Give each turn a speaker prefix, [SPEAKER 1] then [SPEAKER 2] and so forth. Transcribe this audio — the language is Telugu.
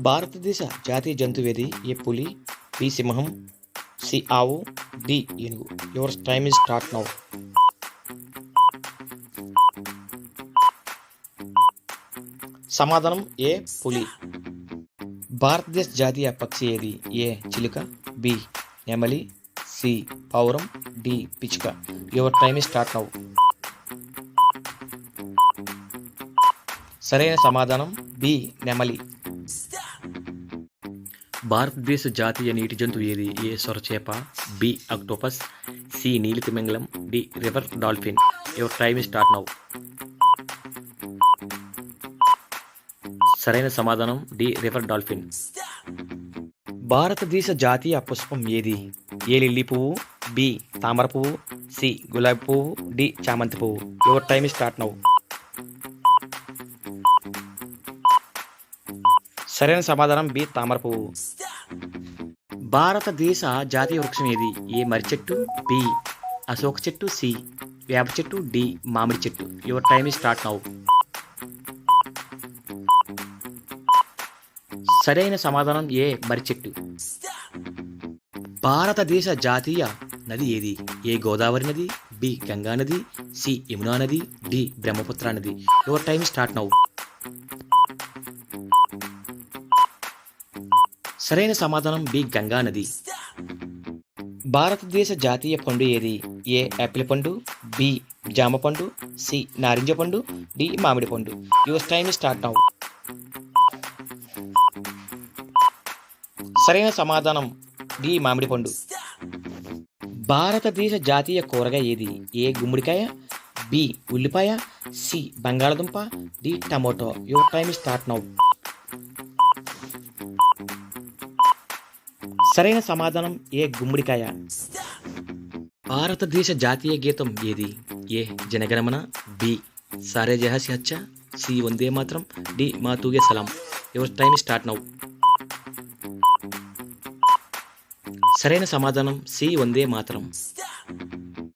[SPEAKER 1] భారతదేశ జాతీయ జంతువేది ఏ పులి బి సింహం సి ఆవు డి ఏనుగు. Your time is start now సమాధానం ఏ పులి? భారతదేశ జాతీయ పక్షి ఏది? ఏ చిలుక బి నెమలి సి పౌరం డి పిచ్చుక. యువర్ టైమ్ స్టార్ట్ నౌ సరైన సమాధానం బి నెమలి. భారతదేశ జాతీయ నీటి జంతువు ఏది? ఏ సొరచేప B octopus C నీలితిమింగలం D river dolphin. Your time start now. సరైన సమాధానం డి రివర్ డాల్ఫిన్. భారతదేశ జాతీయ పుష్పం ఏది? ఏ లిల్లీ పువ్వు బి తామర పువ్వు సి గులాబీ పువ్వు డి చామంతి పువ్వు. Your time start now. సరైన సమాధానం బి తామర పువ్వు. భారతదేశ జాతీయ వృక్షం ఏది? ఏ మర్రి చెట్టు? బి. అశోక చెట్టు? సి. వేప చెట్టు? డి. మామిడి చెట్టు. యువర్ టైమ్ స్టార్ట్ నౌ సరైన సమాధానం ఏ? మర్రి చెట్టు. భారతదేశ జాతీయ నది ఏది? ఏ గోదావరి నది? బి. గంగా నది? సి. యమునా నది? డి. బ్రహ్మపుత్ర నది. యువర్ టైమ్ స్టార్ట్ నౌ సరైన సమాధానం బి గంగా నది. భారతదేశ జాతీయ పండు ఏది? ఏ యాపిల్ పండు బి జామ పండు సి నారింజ పండు డి మామిడి పండు. Your time start now. సరైన సమాధానం డి మామిడి పండు. భారతదేశ జాతీయ కూరగాయ ఏది? ఏ గుమ్మడికాయ బి ఉల్లిపాయ సి బంగాళదుంప D tomato. Your time start now. సరైన సమాధానం ఏ గుమ్మడికాయ? భారతదేశ జాతీయ గీతం ఏది? ఏ. జనగణమన బి. సారే జహాసి హచ్చ సి. వందే మాత్రం డి. మా తూగే సలాం. Your time start now. సరైన సమాధానం సి. వందే మాత్రం.